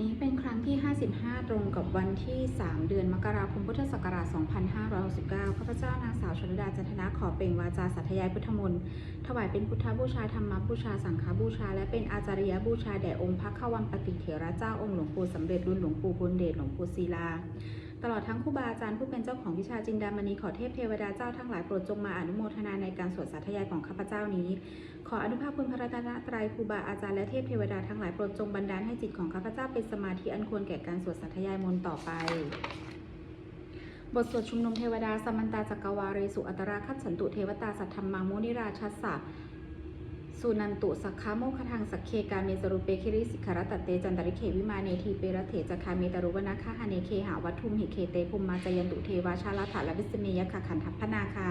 นี้เป็นครั้งที่ 55 ตรงกับวันที่ 3 เดือนมกราคมพุทธศักราช 2569 ข้าพเจ้านางสาวชลดาจันทนาขอเปล่งวาจาสัทยายพุทธมนต์ถวายเป็นพุทธบูชาธรรมบูชาสังฆบูชา และเป็นอาจาริยบูชาแด่องค์พระขวัมปติเถระเจ้าองค์หลวงปู่สำเร็จรุ่นหลวงปู่บุญเดชหลวงปู่ศิลา ตลอดทั้งครูบาอาจารย์ผู้เป็นเจ้าของวิชาจินดามณีขอเทพเทวดาเจ้าทั้งหลายโปรดจงมาอนุโมทนาในการสวดสาธยายของข้าพเจ้านี้ ขออนุภาพคุณพระรัตนตรัยครูบาอาจารย์และเทพเทวดาทั้งหลายโปรดจงบันดาลให้จิตของข้าพเจ้าเป็นสมาธิอันควรแก่การสวดสาธยายมนต์ต่อไปบทสวดชุมนุมเทวดาสมันตาจักรวาเรสุอัตราคัตสันตุเทวตาสัทธรรมังมุนิราชัสสะ สุนันตุสักขะโมคทังสักเคกาเมสรุเปคิริสิกขรตตเตจันตริเขวิมาเนทีเปรเถจคาเมตรุวนาคาหาเนเคหาวัตุมหิเคเตภุมมาจยันตุเทวาชาลาถาลวิสเมยคขันทัพนาคา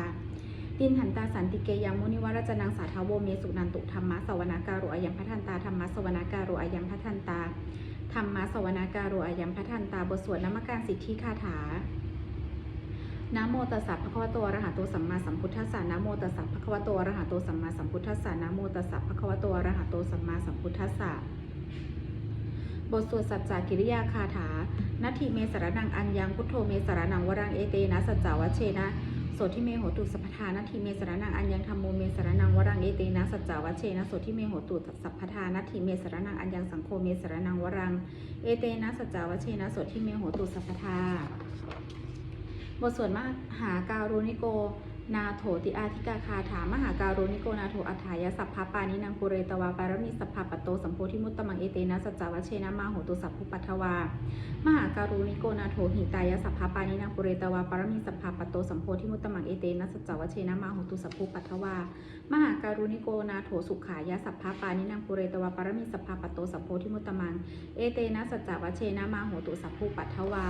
ตินหันตาสันติเกยังมุนิวรจนังสาทาวโวเมสุนันตุธรรมะสวนาการุอายัมพัทันตาธรรมะสวนาการุอายัมพัทันตาธรรมะสวนาการุอายัมพัทันตาบทสวดนมการสิทธิคาถา นะโมตัสสะภะคะวะโตอะระหะโตสัมมาสัมพุทธัสสะนะโมตัสสะภะคะวะโตอะระหะโตสัมมาสัมพุทธัสสะนะโมตัสสะภะคะวะโตอะระหะโตสัมมาสัมพุทธัสสะบทสวดสัจจกิริยาคาถานัตถิเมสรนังอัญญังพุทโธเมสรนังวรังเอเตนะสัจจาวชเชนะโสทิเมโหตุสัพพทานัตถิเมสรนังอัญญังธรรมโมเมสรนังวรังเอเตนะสัจจาวชเชนะโสทิเมโหตุสัพพทานัตถิเมสรนังอัญญังสังโฆเมสรนังวรังเอเตนะสัจจาวชเชนะโสทิเมโหตุสัพพทา บทสวดมหาการุณิโก นาโถติอาธิกาคาถามหาการุณิโกนาโถอัฏฐายสัพพะปานินังปุเรตวาปารมีสัพพะปโตสัมโพธิมุตตมังเอเตนะสัจจาวชเชนะมาโหตุสัพพุปัทวามหาการุณิโกนาโถหิตายสัพพะปานินังปุเรตวาปารมีสัพพะปโตสัมโพธิมุตตมังเอเตนะสัจจาวชเชนะมาโหตุสัพพุปัทวามหาการุณิโกนาโถสุขายสัพพะปานินังปุเรตวาปารมีสัพพะปโตสัมโพธิมุตตมังเอเตนะสัจจาวชเชนะมาโหตุสัพพุปัทวา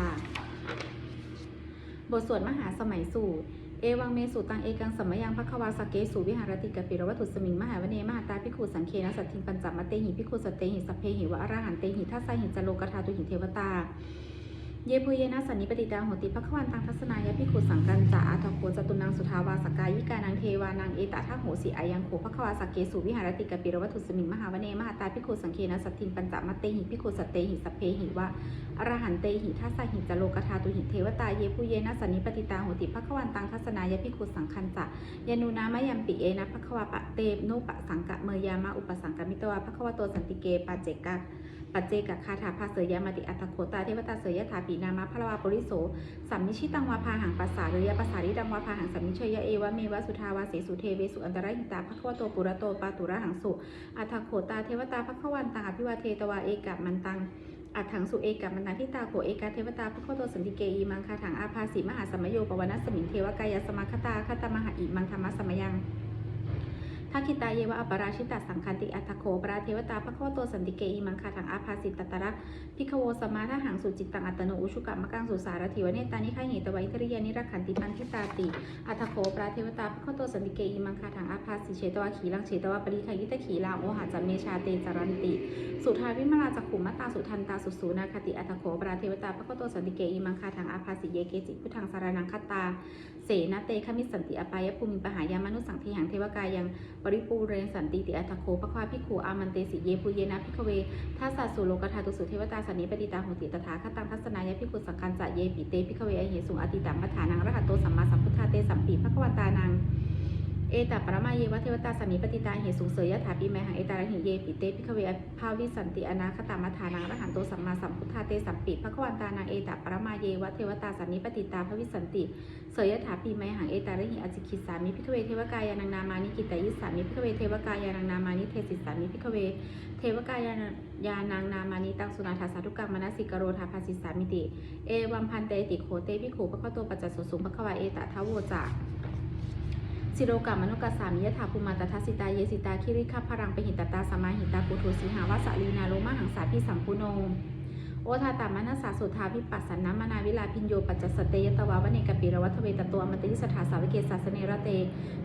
บทสวดมหาสมัยสูตร เอวังเมสูตังเอกังสมัยังพระควาสเกสูวิหารติกปิรวัตถุสมิงมหาวเนมหาตาพิคุสังเคนะสัตถิงปัญจมเตหิพิคุสเตหิสัพเพหิวะอรหันเตหิทัสสหิจโลกธาตุหิเทวตา เยพุเยนะสันนิปติตาโหติภควันตังทัศนายะพิคุสังกันจาอาทโคจตุนังสุทาวาสกายิกานังเทวานังเอตทัโหสิอายังโขภควาสเกสุวิหารติกปิรวัตถุสมิงมหาวเนมหาตาพิคุสังเคนะสัตถิงปัญจมเตหิพิคุสตเตหิสัพเพหิวะอรหันเตหิทัสสหิจโลกธาตุหิเทวตาเยผูเยนะสันนิปติตาโหติภควันตังทัศนายพิคุสังคันจะยานุนามยัมปิเอนะภควาปะเตโนปะสังกะเมยามะอุปสังกมิตวาภควโตสันติเกปัจเจกะ ปัจเจกคาถาภาเสยามติอัตโคตาเทวตาเสยยถาปีนามะพระวาปริโสสัมมิชิตังวาพาหังปัสสาเรยปัสสาริดังวาพาหังสัมมิเชยเอวะเมวะสุทาวาเสสุเทเวสุอันตรหิตาภควโตปุระโตปาตุระหังสุอัตโคตาเทวตาภควันตังอภิวาเทตวาเอกะมันตังอัฏฐังสุเอกามันนาทิตาโขเอกาเทวตาพระโคโตสันติเกอีมังคาถังอาภาสีมหาสมโยปวนาสมิงเทวกายสมาคตาคตมหาอิมังธรรมสมยัง ทักขิตาเยวะอปราชิตาสังคันติอัตโคปราเทวตาพระโคโตสันติเกอีมังคาถังอาภาสิตตระพิคโวสมาทหังสุจิตตังอัตโนอุชุกะมะกังสุสารถิวเนตานิฆาหิตวัยทริยานิรักขันติปันทิตาติอัตโคปราเทวตาพระโคโตสันติเกอีมังคาถังอาภาสิเชตวะขีลังเชตวะปริคายิตขีลาโอหะจัมเมชาเตจารันติ สุทาวิมลาจักขุมมตาสุทันตาสุสูนาคติอัตโขปราเทวตาพระโคโตสันติเกอิมังคาทางอาภาสิเยเกจิพุทธังสารนังคตา เสนาเตขมิสสันติอปายภูมิปหายามนุสังเทหังเทวกายังปริปูเรนสันติติอัตโคพระควาพิขูอามันเตสิเยปุเยนะพิกเวทัสสะสุโลกธาตุสุเทวตาสันนิปติตาหุติตถาคตังทัศนายพิขุสังคันจะเยปิเตพิกเวอเหสุงอติตัมมัฐานังรหัตโตสัมมาสัมพุทธาเตสัมปีพระควตานัง เอตปรมาเยวะเทวตาสามิปติตาเหสุงเสยยถาปีแมหังเอตาระหิเยปิเตพิขเวอภาวิสันติอนาคตามัฏฐานังรหันโตสัมมาสัมพุทธาเตสัมปิพระควตานังเอตปรมาเยวะเทวตาสามิปติตาภวิสันติเสยยถาปีแมหังเอตาระหิอจิคิสามิพิขเวเทวกายานังนามานิกิตายิสามิพิขเวเทวกายานังนามานิเทศิสามิพิขเวเทวกายายานางนามานิตังสุนาทาสาธุกังมนสิกโรธาภาสิสามิติ เอวัมพันเตติโคเตพิขูพระโตปัจจสุสุงพระควาเอตทะโวจา สิโรกามนุกสามิยถาภูมาตทัสสิตาเยสิตาคิริคาพรังเปหิตตาสมาหิตาปุถุสีหาวาสาลีนาโลมาหังสาพิสัมพุโน โอทาตามนัสาสุทาพิปัสสนนมนาวิลาพินโยปัจจสเตยตวาวเนกปิรวัตเวตตัวมตยิสถาสาวิเกสาสเนระเต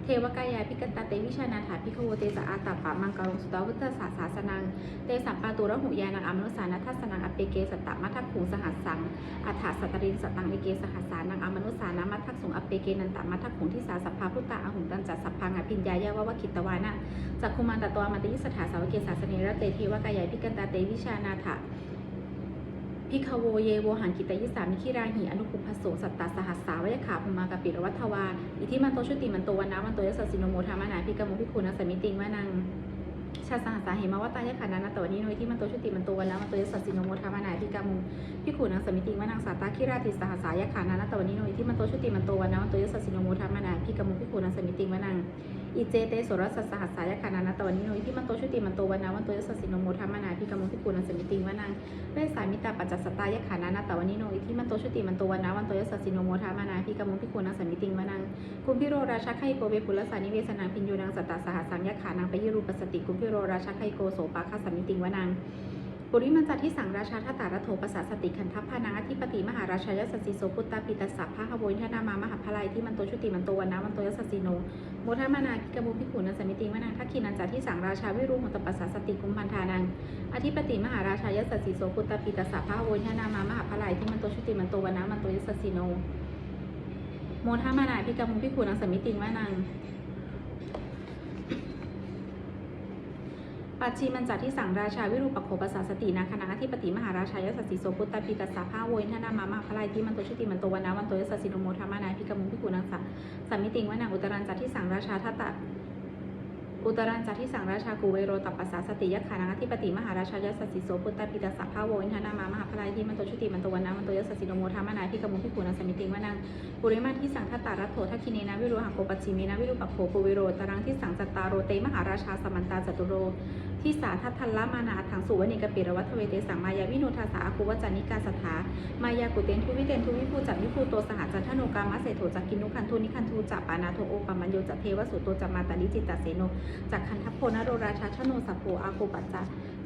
เทวกายาพิกตาเตวิชานาถาพิขโวเตสะอาตาปะมังกรงสุตวุตสาสาสนัง เตสัมปาตุระหุยานังอมนุสานัทัสนังอเปเกสตตมัทักขุงสหัสสังอัฏฐสัตตรินสตังเอเกสหัสสานังอมนุสานามัทักสุงอเปเกนันตมัทักขุงที่สาสัพพาพุตตาอหุตันจัสสัพพังอภิญญายาวะวคิตวานะจักคุมันตตัวมตยิสถาสาวเกสาสเนรเตเทวกายาพิกตาเตวิชานาถา พิคโวเยโวหังกิตยิสามิคิราหิอนุปุพโสสัตตาสหัสสาวยขาภมากปิรวัฏวาอิทิมันโตชุติมันโตวันนาวันโตยสสสิโนโมธามานาพิกโมพิคุณสมิติงวานังชาสหัสสาเหมาวตายะขานานาตวนี้โนยที่มันโตชุติมันโตวันนาวันโตยสสสิโนโมธามานาพิกามุพิขุนังสมิติงวานังสาตาคิราติสหัสสายะขานานาตวนี้โนยที่มันโตชุติมันโตวันนาวันโตยสสสิโนโมธามานาพิกามุพิขุนังสมิติงวานัง อิเจเตโสรสสสหัสสายขานานาตวันนี้โนยที่มันโตชุติมันโตวันนาวันโตยสสสิโนโมธามานาพิกามุพิกุณังสมิติงวานังเวสามิตาปัจจสตายขานานาตวันนี้โนยที่มันโตชุติมันโตวันนาวันโตยสสสิโนโมธามานาพิกามุพิกุณังสมิติงวานังกุมพิโรราชาไคโกเวปุลสานิเวสนังพิญญูนังสตาสหัสสังยขานังไปยิรูปสติกุมพิโรราชาไคโกโสปาคาสมิติงวานัง ปุริมันจัที่สังราชาทัตตารโถปสาสติขันทัพพานังอธิปติมหาราชายสสสิโสพุตตาปิตัสสะพระหโวยทนามามหาพลายที่มันโตชุติมันโตวันนาวันโตยสสสิโนโมทามานาคิกามุพิขุนันสมิติวานังทักขินันจัที่สังราชาวิรุหตปัสสะสติกุมพันธานังอธิปติมหาราชายสสสิโสพุตตาปิตสสะพระโวยทนามามหาพลายที่มันโตชุติมันโตวันนามันโตยสสสิโนโมทามานาพิกามุพิขุนันสมิติวานัง ปัจฉิมันจัดที่สังราชาวิรูปโคปัสาสตินาคณะอธิปติมหาราชายสสสิโสพุตตปิตัสสะพระโวยทนามามาพลายที่มันโตชุติมันโตวนาวันโตยสสสิโนโมทามานายพิกมุพิขุนังสะสามิติงวานังอุตรันจัตที่สังราชาทัตตะอุตรันจัตที่สังราชากูเวโรตัปปัสสาสติยะขานังอธิปติมหาราชายสสสิโสปุตตปิตาสัพพะโวอินทนามามหาพลายที่มันโตชุติมันโตวันนามันโตยสสสิโนโมทามานายพิกมุพิกุณสามิติงวานังปุริมาที่สังทัตตารัตโถทักคิเนนะวิโรหังโกปัจฉิเมนะวิรูปัโภกูเวโรตรังที่สังจัตตาโรเตมหาราชาสมันตาจตุโร ที่สาทัทัลละมานาถังสุวณิกปิรวัตเวเตสังมายาวินุทาสาอาคุวจานิกาสถามายากุเตนทุวิเตนทุวิภูจักวิภูโตสหจันทโนกามะเสโถจักกินุคันทุนิคันทูจัปปานาโทโอปามัญโยจัเทวสุโตจัมมาตาลิจิตตเสโนจักคันทัพโพนโรราชาชโนสัพโพอาโกปัจจ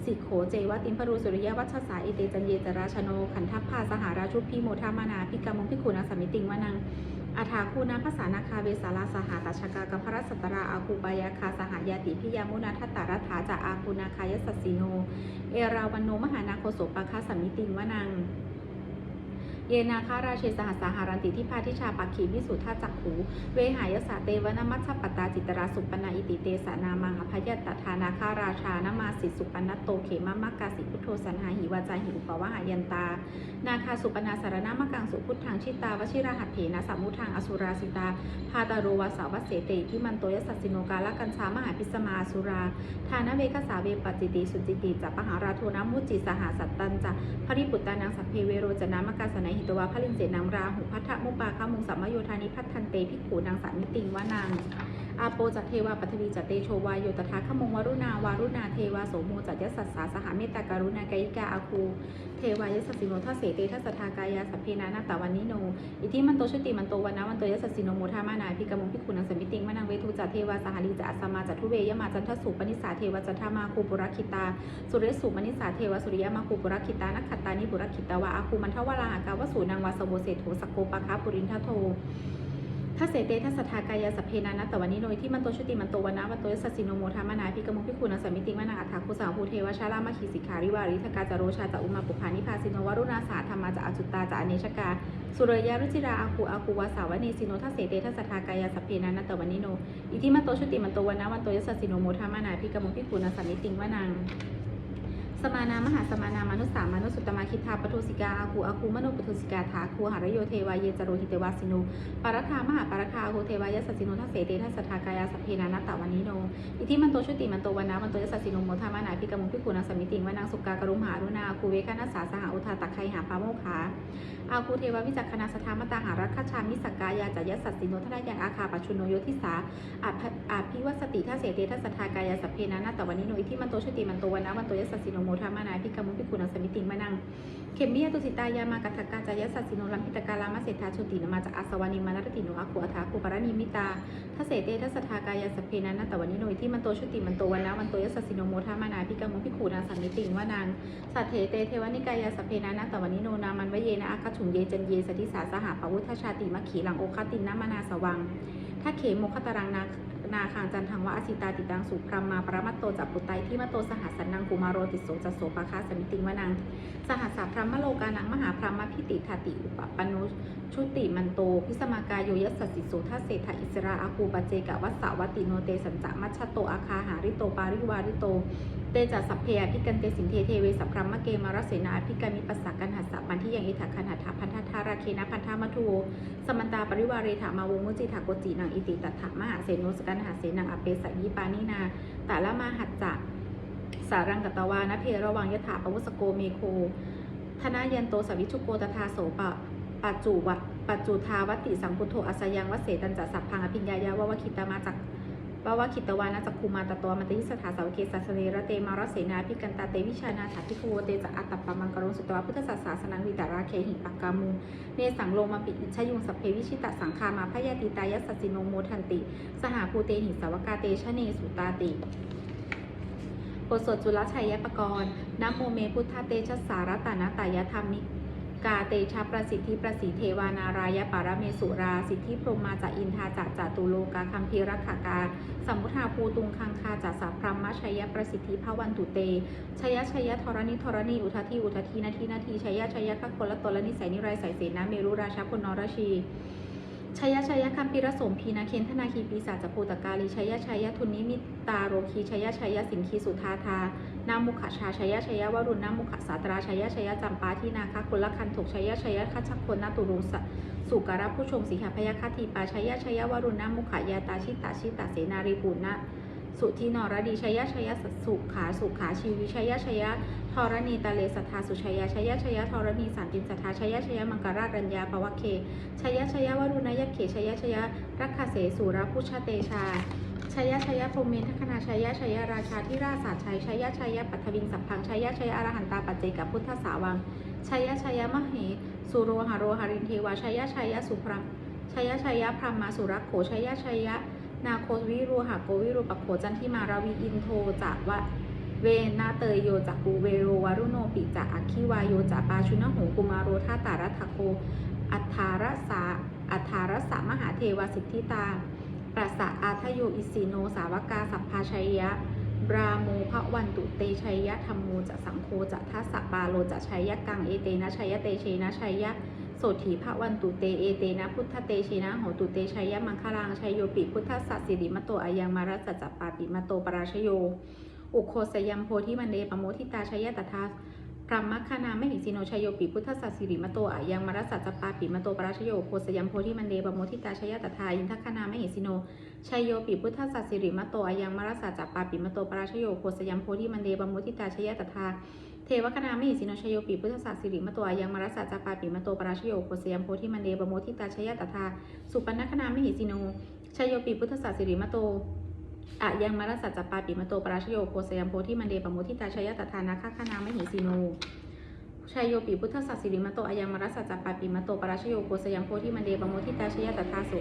สิโขเจวติมพรูสุริยวัชสาอิเตจันเยจราชโนขันทัพพาสหราชุพีโมทามานาพิกามงพิคุนาสามิติงวานัง อาถาคูนาภาษานาคาเวสาลาสหาตชกากัพระสัตราอาคูปายาคาสหายาติพิยามุนาทัตตารัฐาจาอาคูนาคายสัสสิโน เอราวันโนมหานาโคโสปะคาสมิติงวนัง เยนาคาราเชสหัสาหารันติที่พาทิชาปักขีวิสุทธาจักขูเวหายสาเตวนามัชปตาจิตราสุปนาอิติเตสานามังอภยตทานาคาราชานมาสิสุปนัตโตเขมะมักกาสิพุทโธสันหาหิวาจาหิอุปวะหายันตา นาคาสุปนาสารนามกังสุพุทธังชิตาวชิราหัตเถนะสัมมุทังอสุราสิตาพาตาโรวาสาวเสเตที่มันโตยสัสสิโนกาลกัญชามหาพิสมาอสุราทานะเวกสาเวปจิติสุจิติจัปปหาราโทนามุจิสหาสัตตันจะภริปุตตานังสัพเพเวโรจนามกาสนัยหิตวาพลินเสนางราหุพัทธมุปาคามุงสัมมโยธานิพัทธันเตภิกขูนางสานมิติงวานาง อาโปจัตเทวาปัทวีจัตเตโชวายโยตถาขมงวรุณาวารุณาเทวาโสโมจัตยสัสสาสหเมตตาการุณากายิกาอาคูเทวายสัสสิโนทัสเสเตทัสทากายาสัพเพนานาตาวันนิโน อิทิมันโตชุติมันโตวันนาวันโตยสัสสิโนโมทามานาพิกมงพิคุนังสมิติงมานังเวทุจัตเทวาสหลีจะอัสสมาจัตุเวยมาจันทสุปนิสาเทวาจันทามาคูปุรักขิตา สุเรสุมนิสาเทวาสุริยมาคูปุรักขิตานักขัตตานิปุรักขิตาวาอาคูมันทวาราหากาวสูนางวาสโวเศโถสโกปะคาปุรินทโท ถ้าเสเตทัสสทากายาสพเพนานะตวันนี้โดยที่มันโตชุติมันโตวันนะวันโตยสัสสิโนโมทามานาพิกมุพิคุณสามิติมานาอัฏฐาคุสาวภูเทวชาลามาคีสิกขาริวาริทกาจโรชาจะอุมาปุพานิพาสิโนวรุณาสาธรรมาจะอจุตตาจะอเนชกาสุรยารุจิราอาคูอาคูวาสาวเนสิโนทัสเสเตทัสสทากายาสพเพนานะตวันนี้โนอิทิมันโตชุติมันโตวันนะวันโตยสัสิโนโมทามานาพิกมุพิคุณสามิติวานัง สมานามหาสมานามนุสสามนุสุตตมาคิทาปทุสิกาอาคูอาคูมโนปทุสิกาถาคูหารโยเทวายเยจโรหิเตวาสิโนปารธามหาปารคาโหเทวายสัสสิโนทัสเสเตทัสสทากายาสัพเพนานัตตาวันนิโน อิทิมันโตชุติมันโตวันาวันโตยสัสสิโนโมทามานาพิกมุพิกุณสมิติงวานังสุกากรุมหารุณาคูเวคานัสสาสหอุทาตักไคหาพาโมคาอาคูเทววิจักคณาสธามตาหารัคชามิสกายาจายสัสสิโนทนายาอาคาปัชุโนโยทิสาอาภอาภิวัสติทัสเสเตทัสสทากายาสัพเพนานตาวันนิโน อิทิมันโตชุติมันโตวันาวันโตยสัสสิโนโมทามานาพิกมุพิกุณสมิติงวานังเขมมิยตุสิตายามากัตถกาจายสัสสิโนลัมพิตกาลามาเศรษฐาชตินมาจากอาสวานิมานรติโนอาคูอัฐาคูปารณิมิตาทัสเสเตทัสทากายาสเพนันนตวันนิโนยที่มันโตชุติมันโตวันนะวันโตยสัสสิโนโมทามานาพิกามพิขูนาสันนิติว่านางสัทเถเตเทวนิกายาสเพนันนตวันนิโนนามันวเยนะอาคาถุงเยจันเยสติสาสหาภวุฒชาติมขีหลังโอคตินนามานาสวังถ้าเขมโมคตรังนา นาคางจันทังวะอสิตาติตังสุพรมมาปรมัตโตจับปุตไตที่มโตสหัสสันนังกุมารโรติโสจัสโสปะคาสมิติงวนัง สหัสสพรมโลกานังมหาพรมพิติทาติอุปปนุชุติมันโต พิสมากายโยยัสสิโสทัสเศธาอิสราอาคูปเจกะวัสสาวติโนเตสัญจมัชโตอาคาหาริโตปาริวาริโตเตจัสสัพเพอภิกันเตสินเทเทเวสัพพรมเกมารเสนาอภิกามิปัสสะกันหัสสะมันที่ยังอิทัคันหัตถพันธทาราเคนะพันธามัทุโวสมันตาปริวาเรถามาวงมุจิถากจินังอิติตัถามหาเสโนสกันหาเสนังอเปสัยิปานินาแต่ละมาหัจจะสารังกตวานะเพระวังยถาปวุสโกเมโคธนายันโตสวิชุโกตทาโสปะปัจจุวะปัจจุทาวติสังพุทโธอัสยังวเสตันจะสัพพังอภิญญายาววคิตามาจาก วะวะคิตวานะจักคูมาตตัวมันตยิสถาสาวเกสัสเนระเตมารเสนาพิกันตาเตวิชานาถาพิโคเตจะอัตตปปมังกรุงสุตวะพุทธศาสาสนังวิตาราเคหิปักกามูเนสังโลมาปิอิชยุงสพเพวิชิตะสังคามาพยาติตายัสสสิโนโมทันติ สหภูเตหิสาวกาเตชะเนสุตาติโสถจุลชัยยปกรณ์นโมเมพุทธเตชะสารตานาตายธรรมิ กาเตชะประสิทธิประสิเทวานารายปารเมสุรา สิทธิพรหมาจะอินทาจะจตุโลกาคัมภีรขากาสมุทาภูตุงคังคาจะสัพพรมชัยประสิทธิภวันตุเตชยชัยธรณิธรณีอุทธีอุทธีนาทีนาทีชัยชัยคัคโคละตละนิสัยนิไรสายเสนาเมรุราชาพลนรชีชยชยคัมปิรสมพีนาเคนธนาคีปีศาจโพตกาลีชยชยทุนนิมิตาโรคีชยชยสิงคีสุธาธา นามุขชาชยชยวรุณนามุขสาตราชยชยจำปาที่นาคะคุณละคันถกชยชยคัชคนนาตุรุสสุการะผู้ชงสีหพยาคติปาชยชยวรุณนามุขยาตาชิตาชิตาเสนารีปุณนะสุทินรดีชยชยสุขาสุขาชีวิชยชยธรณีตะเลสัทธาสุชยชยชยธรณีสันตินสัทธาชยชยมังกรารัญญาปวเคชยชยวรุณยเขชยชยรักขเสสุรพุชเตชา ชยะชยพรมเมนทคณาชยะชยะราชาธิราชาชัยชยะชยะปัทวิงสัพพังชยะชยะอรหันตาปัจเจกพุทธสาวังชยะชยะมเหสุโรหโรหรินเทวาชยะชยะสุพรมชยะชยะพรหมาสุรักโขชยะชยะนาโควิรูหาโกวิรูปโขจันทิมาราวีอินโทจากวะเวนาเตยโยจักกูเวโรวารุโนปิจากอัคิวายโยจากปาชุนหูกุมารโรธาตารัตโคอัฏฐารสาอัฏฐารสามหาเทวสิทธิตา ปราสาอาทโยอิสิโนสาวกาสัพพาชัยยะ บราโมพระวันตุเตชัยยะธรรมโมจะสังโฆจะทัสสะปาโลจะชัยยะกังเอเตนะชัยยะเตเชนะชัยยะโสถีพระวันตุเตเอเตนะพุทธเตเชนะโหตุเตชัยยะมังคลังชัยโยปิพุทธสัสสิริมโตอายังมารัสสะจัปปาปิมโตปราชโย อุโคสยัมโพธิมันเดปโมทิตาชัยยะตถา พระมัคคณามหิสิโนชยโยปิพุทธสัสสิริมโตอายังมรสัจปาปิมโตปราชโยโคสยัมโพธิมันเดปโมทิตาชยตถาอินทคณามหิสิโนชยโยปิพุทธสัสสิริมโตอายังมรสัจปาปิมโตปราชโยโคสยัมโพธิมันเดปโมทิตาชยตถาเทวคณามหิสิโนชยโยปิพุทธสัสสิริมโตอายังมรสัจปาปิมโตปราชโยโคสยัมโพธิมันเดปโมทิตาชยตถาสุปนนคณามหิสิโนชยโยปิพุทธสัสสิริมโต อะยังมรัสสัจจปาปิมโตปราชโยโคสยามโพธิมันเดปโมทิตาชยตถานาคคนามหิสีโนชายโยปิพุทธสัสสิริมโตอายังมรัสสัจจปาปิมโตปราชโยโคสยามโพธิมันเดปโมทิตาชยตถาสุ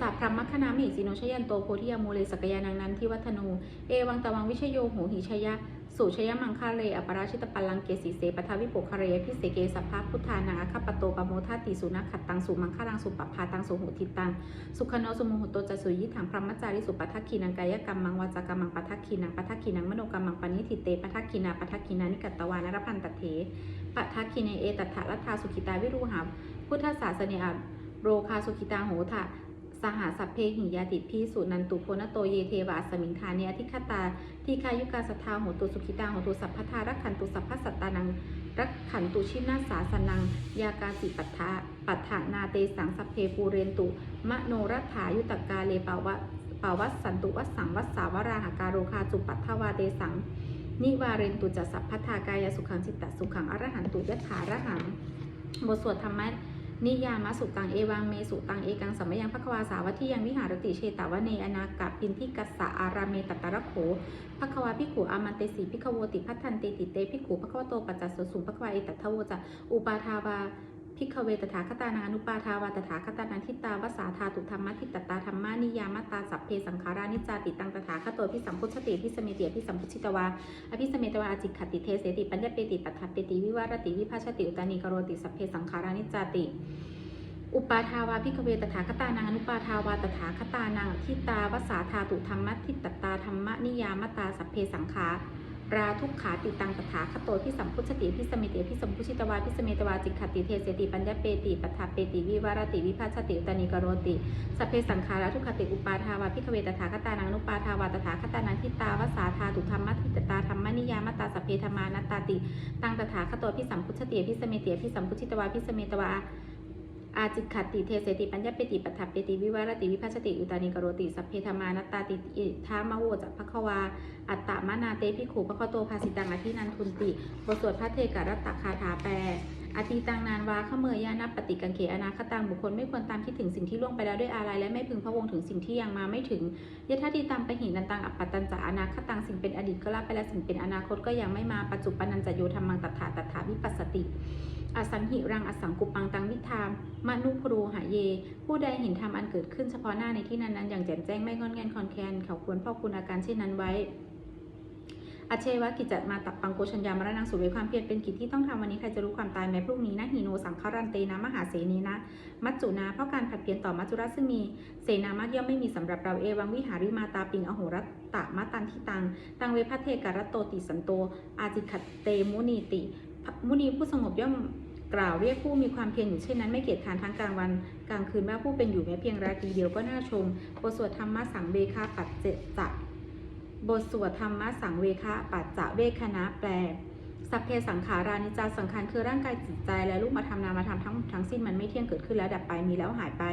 สัพพรหมคณามิสิโนชยันโตโพธิยามูเลสกยานังนันทิวัฒนู เอวังตะวังวิชโยโหหิชยะสุชยมังคาเรอปราชิตปัลลังเกสีเสปทาวิปุคเรพิเศเกสัพพะพุทธานังอคปโตปโมทาติสุนัขขัดตังสุมังคารังสุปภาตังสุหุทิตัง สุขโนสุโมหุโตจะสุยิถังพรหมจาริสุปัทคีนังกายกรรมมังวาจากรรมังปัทคีนังปัทคีนังมโนกรรมังปณิทิเตปัทคีนาปัทคีนานิกัตตวานรพันตเถปัทคีเนเอตัทธะรัตถาสุขิตาวิรูหาพุทธศาสเนอโรคาสุขิตาโหทะ สหสัพเพหิยาติพีสุนันตุโพนโตเยเทวาสมิงคาเนอธิคตาทีคายุกาสทาโหตุสุขิตาโหตุสัพพทารักขันตุสัพพสัตตานังรักขันตุชินาสาสนัง ยากาสิปัฏฐาปัฏฐานาเตสังสัพเพปูเรนตุ มโนรัฐายุตกาเลปาวะปาวัสสันตุวัสสังวัสสาวราหาการโรคาจุปัททวาเตสัง นิวาเรนตุจะสัพพทากายสุขังจิตตสุขังอรหันตุยถารหังบทสวดธรรมะ นิยามสุตังเอวังเมสุตังเอกังสัมยังพระควาสาวัที่ยังวิหารติเชตาวเนอนากับปินทิกัสสะอาราเมตตระโขพระควาพิขูอามันเตสีพิขโวติพัฒทันเตติเตพิขูพระควโตปัจจสุสุงพระควาเอตัทโวจะอุปาทาวา พิกเวตถาคตานานุปาทาวาตถาคตานันทิตาวสาธาตุธรรมะทิตตาธรรมานิยามตาสัพเพสังขารานิจาติตังตถาคตโตพิสัมพุชติพิสเมติพิสัมพุชิตวาอภิสเมตวาอจิขติเทเสติปัญญเปติปัฏฐเปติวิวารติวิภาชติอุตานิกโรติสัพเพสังขารานิจาติอุปาทาวาพิกเวตถาคตานังอนุปาทาวาตถาคตานังทิตาวสาธาตุธรรมทิตตตาธรรมนิยามตาสัพเพสังขา ราทุกขาติตังตถาคตโตพิสัมพุชติพิสมิติพิสัมพุชิตวาพิสเมตวาจิกขติเทเสติปัญญาเปติปัฏฐาเปติวิวารติวิภัชติอุตานิกโรติสเพสังขาราทุกขติอุปาทาวาพิกเวตถาคตานังนุปาทาวาตถาคตานังทิตาวสาธาตุธรรมทิตตาธรรมนิยามตาสเพธรรมานัตตาติ ตังตถาคตโตพิสัมพุชติพิสเมติพิสัมพุชิตวาพิสเมตวา อาจิขัตติเทเสติปัญญาเปติปัฏฐเปติวิวารติวิภัชติอุตานิกโรติสัพเพธมานัตตาติอิทามะโวจักภควา อัตตมานาเตพิขูพระคโตภาสิตังอธินันทุนติบทสวดพระเทกรัตตคาถาแปลอธิตังนานวาขเมยยานัปฏิกังเขอนาคตังบุคคลไม่ควรตามคิดถึงสิ่งที่ล่วงไปแล้วด้วยอาลัยและไม่พึงพะวงถึงสิ่งที่ยังมาไม่ถึงยะทัติตังไปหินันตังอัปปตันจะอนาคตังสิ่งเป็นอดีตก็ละไปแล้วสิ่งเป็นอนาคตก็ยังไม่มาปัจจุบันนันจะโยธรรมังตัฏฐาตัฏฐาวิปัสสติ อสังหิรังอสังกุปังตังวิธามมนุพรูหะเย ผู้ใดเห็นธรรมอันเกิดขึ้นเฉพาะหน้าในที่นั้นๆ อย่างแจ่มแจ้งไม่งอนแงนคอนแคนเขาควรพ่อคุณอาการเช่นนั้นไว้อาเชวะกิจจัดมาตับปังโกชัญญามรณังสุเวความเพียรเป็นกิจที่ต้องทำวันนี้ใครจะรู้ความตายแม้พรุ่งนี้นะหีโนสังคารันเตนะมหาเสนีนะ มัจจุนาเพราะการผัดเปลี่ยนต่อมัจจุรัสซึ่งมีเสนามัจย่อมไม่มีสำหรับเราเอวังวิหาริมาตาปิงอโหรัตตะมะตันทิตัง ตังเวพัเทการตโตติสันโต อาจิขัตเตมุนีติ มุนีผู้สงบย่อม กล่าวเรียกผู้มีความเพียรอยู่เช่นนั้นไม่เกียจคร้านทั้งกลางวันกลางคืนว่าผู้เป็นอยู่แม้เพียงราตรีเดียวก็น่าชมบทสวดธรรมะสังเวคาปัจเจจะบทสวดธรรมะสังเวคาปัจจะเวคณะแปล สัพเพสังขารานิจาสังขารคือร่างกายจิตใจและรูปมาทำนามมาทำทั้งทั้งสิ้นมันไม่เที่ยงเกิดขึ้นแล้วดับไปมีแล้วหายไป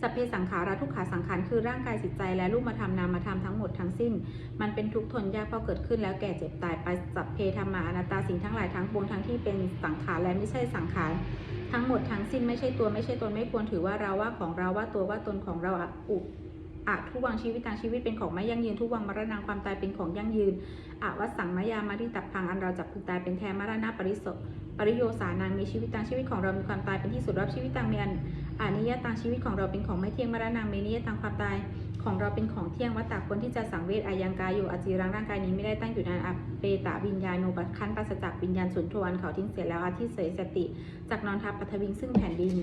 สัพเพสังขาราทุกขาสังขารคือร่างกายจิตใจและรูปมาทำนามมาทำทั้งหมดทั้งสิ้น มันเป็นทุกข์ทนยากเพราะเกิดขึ้นแล้วแก่เจ็บตายไปสัพเพธรรมาอนัตตาสิ่งทั้งหลายทั้งปวงทั้งที่เป็นสังขารและไม่ใช่สังขารทั้งหมดทั้งสิ้นไม่ใช่ตัวไม่ใช่ตนไม่ควรถือว่าเราว่าของเราว่าตัวว่าตนของเราอะ อะทุวังชีวิตทางชีวิตเป็นของไม่ยั่งยืนทุวังมรณะความตายเป็นของยั่งยืนอะวัสังมายามาริตับพังอันเราจับพึงตายเป็นแท้มรณะปริโสปริโยสานังมีชีวิตทางชีวิตของเรามีความตายเป็นที่สุดรับชีวิตทางเมียนอานิยตังชีวิตของเราเป็นของไม่เที่ยงมรณะเมนิยตังความตายของเราเป็นของเที่ยงวัตตาคนที่จะสังเวชอายังกายอยู่อาจีรังร่างกายนี้ไม่ได้ตั้งอยู่นานอเปตะวิญญาโนปัคันปัสจากวิญญาณสุนทรวันเขาทิ้งเสียแล้วอาทิเสยสติ จากนอนทับปัทวิงซึ่งแผ่นดิน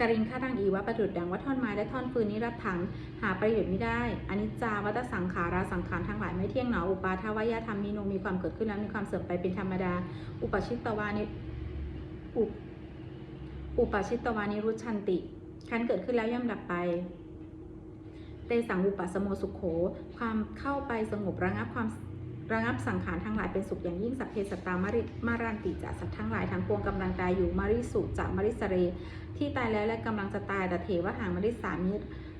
กรินข้ารังอีวะประดุดดังว่าท่อนไม้และท่อนฟืนนี้รัดถังหาประโยชน์ไม่ได้อนิจจาวัตสังขาราสังขารทั้งหลายไม่เที่ยงหนออุปาทวายาธรรมมีโนมีความเกิดขึ้นแล้วมีความเสื่อมไปเป็นธรรมดา อุปชิตตวานิอุปอุปชิตตวานิรุชันติคันเกิดขึ้นแล้วย่อมดับไปเตสังอุปสมโมสุขโข ความเข้าไปสงบระงับความ ระงับสังขารทั้งหลายเป็นสุขอย่างยิ่งสัพเพสตตามาริมารันติจะสัตว์ทั้งหลายทั้งปวงกำลังตายอยู่มาริสุจะมาริสเร ที่ตายแล้วและกำลังจะตายแต่เทวหางมาริสามิ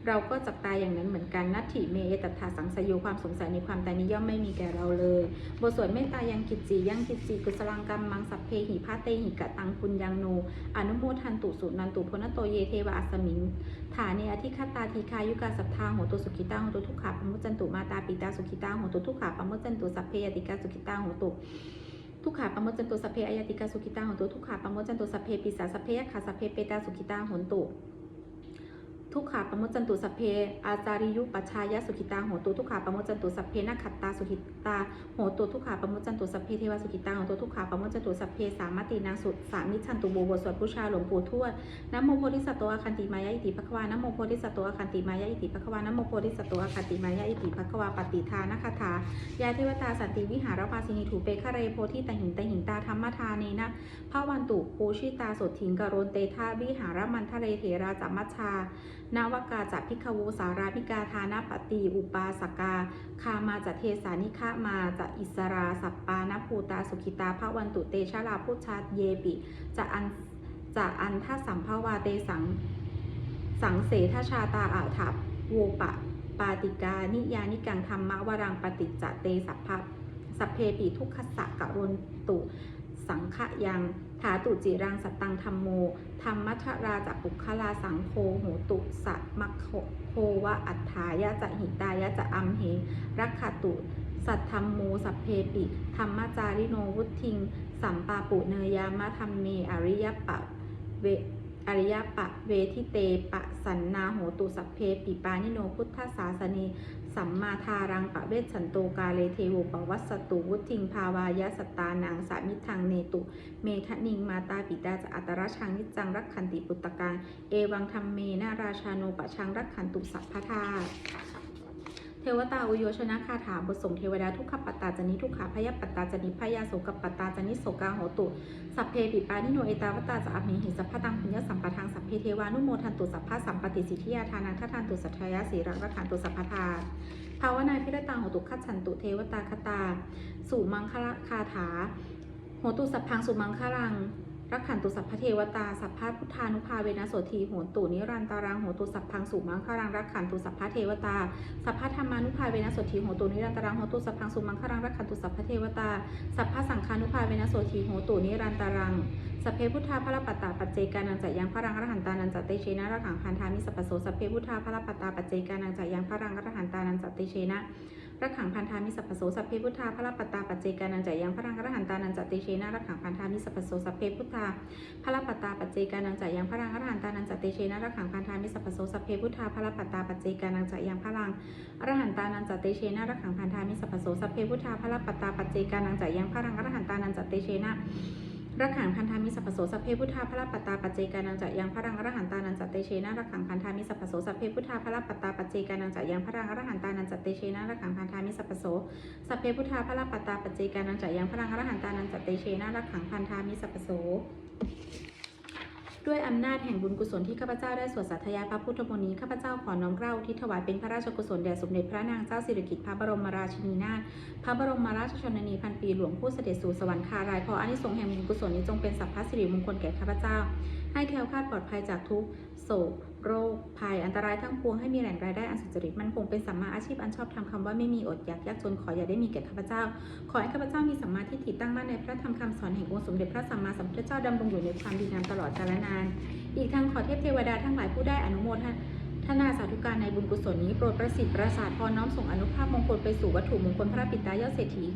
เราก็จะตายอย่างนั้นเหมือนกันนัตถิเมเอตัตถาสังสยโยความสงสัยในความตายนี้ย่อมไม่มีแก่เราเลย บทสวดเมตตายังกิจจียังกิจจีกุสลังกรรมมังสัพเพหิพาเตหิกะตังปุญญังโน อนุโมทันตุสุนันตุพนโตเยเทวะอัสมิงฐานเนอธิคตาทีคายุกาสัทธาโหตุสุขิตาโหตุทุกขาปมุจันตุมาตาปิตาสุขิตาโหตุทุกขาปมุจันตุสัพเพยติกาสุขิตาโหตุทุกขาปมจจันตุสัพเพอายติกาสุขิตาโหนตุทุกขาปมจจันตุสัพเพปิสาสัพเพยขาสัพเพเปตาสุขิตาหนตุ ทุกขาปมจจันตุสัพเพ อาจาริยุปัชายะสุขิตาโหตุทุกขาปมจจันตุสัพเพนักขัตตาสุขิตาโหตุทุกขาปมจจันตุสัพเพเทวสุขิตาโหตุทุกขาปมจจันตุสัพเพสามตินางสุสามิชันตุโบโบสวดพุชาหลวงปู่ทวดนโมโพธิสัตว์อาคันติมายะอิติภควานโมโพธิสัตว์อาคันติมายะอิติภควานโมโพธิสัตว์อาคันติมายะอิติภควาปฏิทานคาถายาเทวตาสันติวิหารวาสินีถูเปคะเรโพธิตหิงตหิงตาธรรมทาเนนะพระวันตุปูชิตาสดถิงกโรนเตทาวิหารมันทะเลเถราจัมมัชชา นาวกาจัพิคโวสาราพิกาทานาปฏิอุปาสกา คามาจะเทสานิฆามาจะอิสราสัปปานภูตาสุขิตาพระวันตุเตชะลาพุชาเยปิจะอันจะอันท่าสัมภาวาเตสังสังเสทชาตาอาทับโวปะปาติกานิยานิกังธรรมะวรังปฏิจจเตสัพพะสัพเพปิทุกขสะกะรนตุ สังขะยัง ถาตุจิรังสตตังธรรมโม ธรรมัทราจะปุคลาสังโฆโหตุสัมัคโคโควะอัฏฐายะจะหิตายะจะอัมเหรักขตุสัทธรรมโมสัพเพปิธรรมจาริโนวุทิง สัมปาปุเนยามะธรรมเมอริยปะเว อริยปะเวทิเตปะสันนาโหตุสัพเพปิปานิโนพุทธศาสนีสัมมาทารังปะเวชันโตกาเลเทโวปวัสตุวุทิงภาวายะสตานังสามิทังเนตุ เมทะนิงมาตาปิตาจะอัตรชังนิจังรักขันติปุตตะการเอวังธรรมเมนาราชาโนปะชังรักขันตุสัพพทา เทวตาอุโยชนะคาถาบทสงเทวดาทุกขปัตตาจนิทุกขาพยปัตตาจนิพยาโสกปัตตาจนิโสกาโหตุ สัพเพปิปานิโนเอตาวตาจะอภิหิสัพพตังพุญญสัมปทังสัพเพเทวานุโมทันตุสัพพะสัมปติสิทธิยาทานังทัทันตุสัทธายาสีรักรักขันตุสัพพทาภาวนาพิรตังโหตุคัจฉันตุเทวตาคตา สุมังคลคาถาโหตุสัพพังสุมังคลัง รักขันตุสัพพเทวตา สัพพะพุทธานุภาเวนะโสทีโหนตุนิรันตารังโหตุสัพพังสุมังคลังรักขันตุสัพพะเทวตา สัพพะธรรมานุภาเวนะโสทีโหตุนิรันตารังโหตุสัพพังสุมังคลังรักขันตุสัพพะเทวตา สัพพะสังฆานุภาเวนะโสทีโหตุนิรันตารังสัพเพพุทธาพระปัตตาปัจเจกานังจะยังพระรังอรหันตานันจเตเชนะระขังพันธามิสัพโสสัพเพพุทธาพระปัตตาปัจเจกานังจะยังพระรังอรหันตานันจเตเชนะ ระขังพันธามิสัพพโสสัพเพพุทธาพระปัตตาปัจเจกานังจะยังพระรังอรหันตานันจะเตเชนะระขังพันธามิสัพพโสสัพเพพุทธาพระปัตตาปัจเจกานังจะยังพระรังอรหันตานันจะเตเชนะระขังพันธามิสัพพโสสัพเพพุทธาพระปัตตาปัจเจกานังจะยังพระรังอรหันตานันจะเตเชนะระขังพันธามิสัพพโสสัพเพพุทธาพระปัตตาปัจเจกานังจะยังพระรังอรหันตานันจะเตเชนะ รักขังพันธามิสัพพโสสัพเพพุทธาพระปัตตาปัจเจกานังจะยังพระรังอรหันตานันจะเตเชนะรักขังพันธามิสัพพโสสัพเพพุทธาพระปัตตาปัจเจกานังจะยังพระรังอรหันตานันจะเตเชนะรักขังพันธามิสัพพโสสัพเพพุทธาพระปัตตาปัจเจกานังจะยังพระรังอรหันตานันจะเตเชนะรักขังพันธามิสัพพโส ด้วยอำนาจแห่งบุญกุศลที่ข้าพเจ้าได้สวดสาธยายพระพุทธมนต์นี้ข้าพเจ้าขอน้อมเกล้าที่ถวายเป็นพระราชกุศลแด่สมเด็จพระนางเจ้าสิริกิติ์พระบรมราชินีนาถพระบรมราชชนนีพันปีหลวงผู้เสด็จสู่สวรรคารายขออานิสงส์แห่งบุญกุศลนี้จงเป็นสัพพสิริมงคลแก่ข้าพเจ้า ให้แคล้วคลาดปลอดภัยจากทุกโศก โรคภัยอันตรายทั้งปวงให้มีแหล่งรายได้อันสุจริตมันคงเป็นสัมมาอาชีพอันชอบทำคำว่าไม่มีอดอยากยากจนขออย่าได้มีแก่ข้าพเจ้า ขอให้ข้าพเจ้ามีสัมมาทิฏฐิตั้งมั่นในพระธรรมคำสอนแห่งองค์สมเด็จพระสัมมาสัมพุทธเจ้าดำรงอยู่ในความดีงามตลอดกาลนาน อีกทั้งขอเทพเทวดาทั้งหลายผู้ได้อนุโมทนาสาธุการในบุญกุศลนี้โปรดประสิทธิ์ประสาทพรน้อมส่งอนุภาพมงคลไปสู่วัตถุมงคลพระปิตายอดเศรษฐี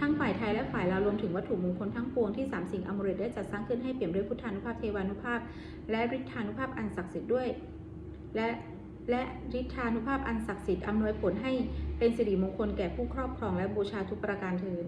ทั้งฝ่ายไทยและฝ่ายลาวรวมถึงวัตถุมงคลทั้งปวงที่สามสิ่งอมฤตได้จัดสร้างขึ้นให้เปี่ยมด้วยพุทธานุภาพเทวานุภาพ และฤทธานุภาพอันศักดิ์สิทธิ์ด้วย และและฤทธานุภาพอันศักดิ์สิทธิ์อำนวยผลให้เป็นสิริมงคลแก่ผู้ครอบครองและบูชาทุกประการเทิน